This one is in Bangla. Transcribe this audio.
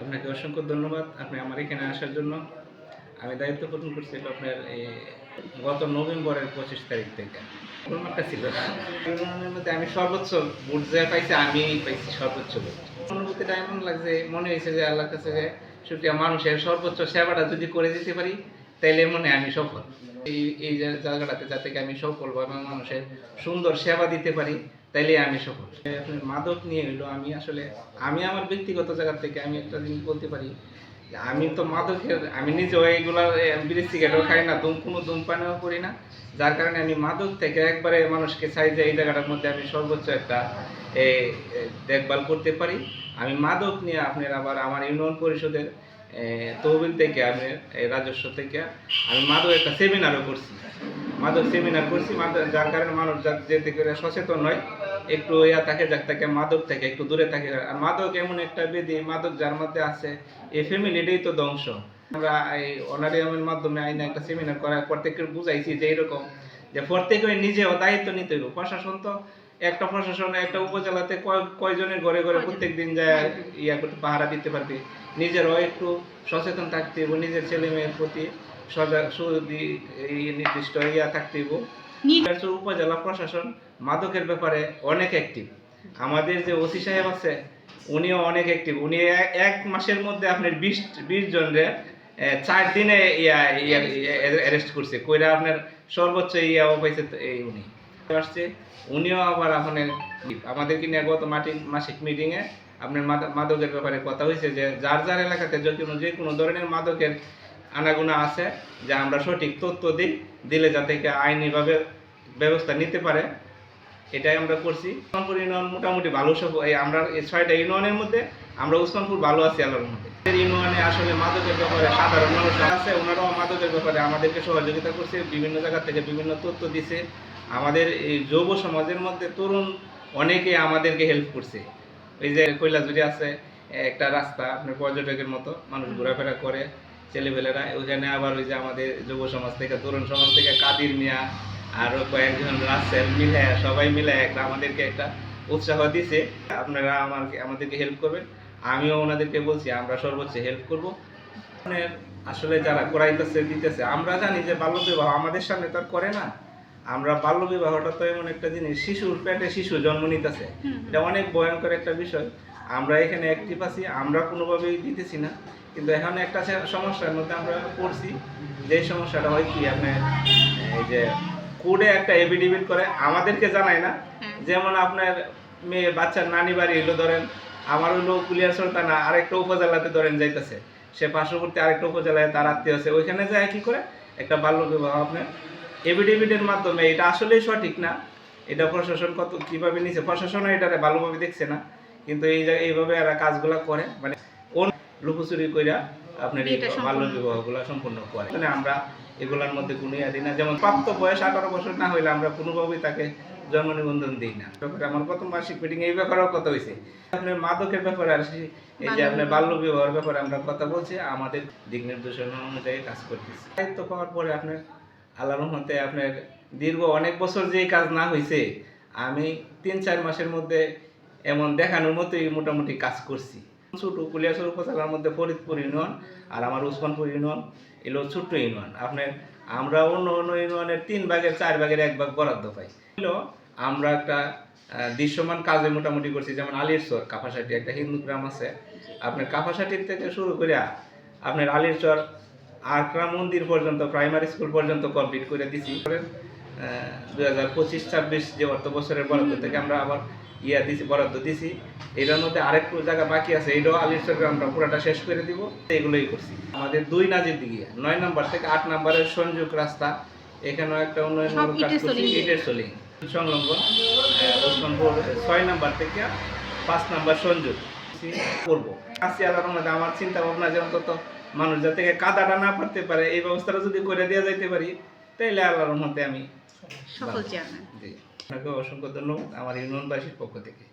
আপনাকে অসংখ্য ধন্যবাদ। আপনি আমার এখানে আসার জন্য। আমি দায়িত্ব পালন করছিল আপনার এই গত নভেম্বরের পঁচিশ তারিখ থেকে। একটা ছিল? মধ্যে আমি সর্বোচ্চ ভোট যে পাইছি, আমি পাইছি সর্বোচ্চ ভোট। অনুভূতিটা এমন লাগছে, মনে হয়েছে যে আল্লাহর কাছে যে শুক্রিয়া মানুষের সর্বোচ্চ সেবাটা যদি করে দিতে পারি, তাইলে মনে আমি সফল। এই এই জায়গাটাতে যাতে আমি সফলভাবে মানুষের সুন্দর সেবা দিতে পারি তাইলে আমি সফল। মাদক নিয়ে হইল, আমি আসলে, আমি আমার ব্যক্তিগত জায়গা থেকে আমি একটা জিনিস বলতে পারি আমি তো মাদকের, আমি নিজেও এইগুলা বিড়ি সিগারেটও খাই না, দুম, কোনো ধূমপানও করি না। যার কারণে আমি মাদক থেকে একবারে মানুষকে চাই যে এই জায়গাটার মধ্যে আমি সর্বোচ্চ একটা দেখভাল করতে পারি। আমি মাদক নিয়ে আপনার আবার আমার ইউনিয়ন পরিষদের তহবিল থেকে, আমি রাজস্ব থেকে আমি মাদক একটা সেমিনারও করছি। মাদক সেমিনার করছি মাদক যার কারণে মানুষ যা- যেতে করে সচেতন নয় একটু ইয়া থাকে যার থেকে মাদক থেকে একটু দূরে থাকে। আর মাদক এমন একটা বেদি মাদক যার মধ্যে আছে এই ফ্যামিলিটাই তো ধ্বংস। আমরা এই অনারিয়ামের মাধ্যমে আইনে একটা সেমিনার করার প্রত্যেকের বুঝাইছি যে এরকম যে প্রত্যেকে নিজেও দায়িত্ব নিতে হইব। প্রশাসন তো একটা প্রশাসন একটা উপজেলাতে কয় কয়জনের ঘরে ঘরে প্রত্যেক দিন যায় ইয়া করতে পাহারা দিতে পারবে। নিজেরও একটু সচেতন থাকতে হইব নিজের ছেলে মেয়ের প্রতি। সজাগ সুদি এই নির্দিষ্ট ইয়া থাকতে উপজেলা প্রশাসন মাদকের ব্যাপারে অনেক অ্যাক্টিভ আমাদের যে ওসি সাহেব আছে উনিও অনেক অ্যাক্টিভ উনি এক- মাসের মধ্যে আপনার বিশ বিশ জনরে চার দিনে ইয়া অ্যারেস্ট করছে। কইরা আপনার সর্বোচ্চ ইয়াও পাইছে এই উনি। আসছে উনিও আবার আপনার আমাদেরকে নিয়ে গত মাটি মাসিক মিটিংয়ে আপনার মাদকের ব্যাপারে কথা হয়েছে যে যার যার এলাকাতে যে কোনো যে কোনো ধরনের মাদকের আনাগুনা আছে যে আমরা সঠিক তথ্য দিই, দিলে যাতে আইনিভাবে ব্যবস্থা নিতে পারে, এটাই আমরা করছি। উসমানপুর ইউনিয়ন মোটামুটি ভালো সব এই আমরা এই ছয়টা ইউনিয়নের মধ্যে আমরা উসমানপুর ভালো আছি আল্লাহর মধ্যে ইউনিয়নে আসলে মাদকের ব্যাপারে সাধারণ মানুষ আছে, ওনারাও মাদকের ব্যাপারে আমাদেরকে সহযোগিতা করছে, বিভিন্ন জায়গা থেকে বিভিন্ন তথ্য দিছে। আমাদের এই যুব সমাজের মধ্যে তরুণ অনেকে আমাদেরকে হেল্প করছে। ওই যে কৈলাসুরি আছে, একটা রাস্তা, আপনার পর্যটকের মতো মানুষ ঘোরাফেরা করে। ছেলেপেলেরা ওখানে আবার ওই যে আমাদের যুব সমাজ থেকে তরুণ সমাজ থেকে কাদির মিয়া আরও কয়েকজন রাসেল মিলে সবাই মিলে একটা আমাদেরকে একটা উৎসাহ দিছে। আপনারা আমাকে আমাদেরকে হেল্প করবেন। আমিও ওনাদেরকে বলছি আমরা সর্বোচ্চ হেল্প করব। মানে আসলে যারা করাইতেছে দিতেছে আমরা জানি যে বাল্য বিবাহ আমাদের সামনে তো আর করে না। আমরা বাল্য বিবাহটা তো এমন একটা জিনিস শিশুর পেটে শিশু জন্ম নিতেছে। এটা অনেক ভয়ঙ্কর একটা বিষয়। আমরা এখানে অ্যাক্টিভ আছি আমরা কোনোভাবেই দিতেছি না। কিন্তু এখানে একটা সমস্যার মধ্যে আমরা পড়ছি। যে সমস্যাটা হয় কি আপনার এই যে কোর্টে একটা এফিডেভিট করে আমাদেরকে জানায় না। যেমন আপনার মেয়ে বাচ্চার নানি বাড়ি এলো ধরেন আমার হলো কুলিয়ার সরতানা আরেকটা উপজেলাতে ধরেন যাইতেছে। সে পার্শ্ববর্তী আরেকটা উপজেলায় তার আত্মীয় আছে। ওইখানে যায় কি করে? একটা বাল্য বিবাহ আপনার এফিডেভিটের মাধ্যমে। এটা আসলেই সঠিক না। এটা প্রশাসন কত কীভাবে নিছে? প্রশাসনও এটা ভালোভাবে দেখছে না। কিন্তু এই জায়গায় এইভাবে এরা কাজগুলা করে। মানে কোন লুকোচুরি কইরা আপনার এই বাল্য বিবাহগুলো সম্পূর্ণ করে। মানে আমরা এগুলোর মধ্যে কোনো ইয়া দিই না। যেমন প্রাপ্ত বয়স আঠারো বছর না হইলে আমরা কোনোভাবেই তাকে জন্ম নিবন্ধন দিই না। ব্যাপারে আমার প্রথম মাসিক মিটিং এই ব্যাপারেও কথা হয়েছে আপনার মাদকের ব্যাপারে আসি এই যে আপনার বাল্য বিবাহের ব্যাপারে আমরা কথা বলছি। আমাদের দিক নির্দেশনা অনুযায়ী কাজ করতেছি। দায়িত্ব পাওয়ার পরে আপনার আল্লাহর রহমতে আপনার দীর্ঘ অনেক বছর যে কাজ না হয়েছে আমি তিন চার মাসের মধ্যে এমন দেখানোর মতোই মোটামুটি কাজ করছি। ছোট কুলিয়াসর উপজেলার মধ্যে ফরিদপুর ইউনিয়ন আর আমার উসমানপুর ইউনিয়ন, এলো ছোট্ট ইউনিয়ন। আপনার আমরা অন্য অন্য ইউনিয়নের তিন ভাগের চার ভাগের এক ভাগ বরাদ্দ পাই। আমরা একটা দৃশ্যমান কাজে মোটামুটি করছি, যেমন আলিরচর কাপাসাটি একটা হিন্দু গ্রাম আছে। আপনার কাপাসাটির থেকে শুরু করে আপনার আলিরচর আরকরা মন্দির পর্যন্ত, প্রাইমারি স্কুল পর্যন্ত কমপ্লিট করে দিছি। দু হাজার পঁচিশ ছাব্বিশ যে অর্থ বছরের বরাদ্দ থেকে আমরা আবার ইয়া দিছি বরাদ্দ দিছি। এটার মধ্যে আরেকটু জায়গা বাকি আছে। এটাও আলিরচর গ্রামটা পুরোটা শেষ করে দিব। এগুলোই করছি। আমাদের দুই নাজির দিকে নয় নাম্বার থেকে আট নাম্বারের সংযোগ রাস্তা। এখানেও একটা উন্নয়নমূলক কাজ করছি। ইটের সলিং সংলগ্ন ওসমানপুর ছয় নাম্বার থেকে পাঁচ নাম্বার সংযোগ। করব। আসি আল্লাহর মধ্যে আমার চিন্তা ভাবনা যে অন্তত মানুষ যাতে কাদাটা না পারতে পারে এই ব্যবস্থাটা যদি করে দেওয়া যাইতে পারি তাইলে আল্লাহর মধ্যে আমি সফল চেয়ারম্যান আপনাকে অসংখ্য ধন্যবাদ আমার ইউনিয়নবাসীর পক্ষ থেকে।